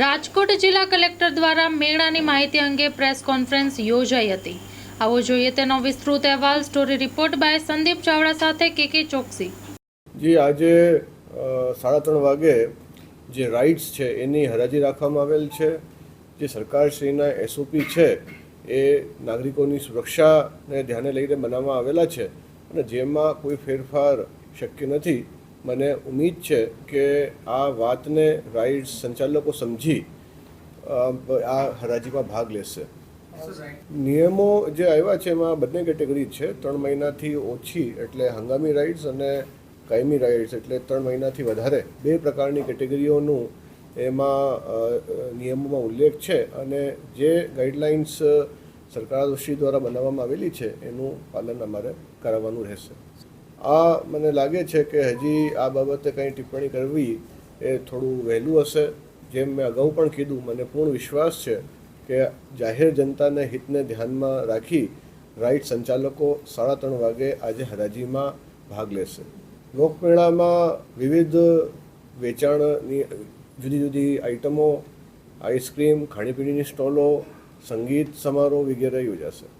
રાજકોટ જિલ્લા કલેક્ટર દ્વારા મેળાની માહિતી અંગે પ્રેસ કોન્ફરન્સ યોજાઈ હતી. આવો જોઈએ તેનો વિસ્તૃત અહેવાલ, story report by Sandeep Chavda સાથે કે કે ચોકસી. જી, આજે સાડા ત્રણ વાગે જે રાઇટ્સ છે એની હરાજી રાખવામાં આવેલ છે. જે સરકારશ્રીના એસઓપી છે એ નાગરિકોની સુરક્ષાને ધ્યાને લઈને બનાવવામાં આવેલા છે અને જેમાં કોઈ ફેરફાર શક્ય નથી. મને ઉમ્મીદ છે કે આ વાતને રાઇટ્સ સંચાલકો સમજી આ હરાજીમાં ભાગ લેશે. નિયમો જે આવ્યા છે એમાં બંને કેટેગરી છે. ત્રણ મહિનાથી ઓછી એટલે હંગામી રાઇડ્સ અને કાયમી રાઇડ્સ એટલે ત્રણ મહિનાથી વધારે. બે પ્રકારની કેટેગરીઓનું એમાં નિયમોમાં ઉલ્લેખ છે અને જે ગાઈડલાઇન્સ સરકારશ્રી દ્વારા બનાવવામાં આવેલી છે એનું પાલન અમારે કરાવવાનું રહેશે. આ મને લાગે છે કે હજી આ બાબતે કંઈ ટિપ્પણી કરવી એ થોડું વહેલું હશે. જેમ મેં અગાઉ પણ કીધું, મને પૂર્ણ વિશ્વાસ છે કે જાહેર જનતાને હિતને ધ્યાનમાં રાખી રાઇટ સંચાલકો સાડા ત્રણ વાગે આજે હરાજીમાં ભાગ લેશે. લોકમેળામાં વિવિધ વેચાણની જુદી જુદી આઇટમો આઈસ્ક્રીમ ખાણીપીણીની સ્ટોલો, સંગીત સમારોહ વગેરે યોજાશે.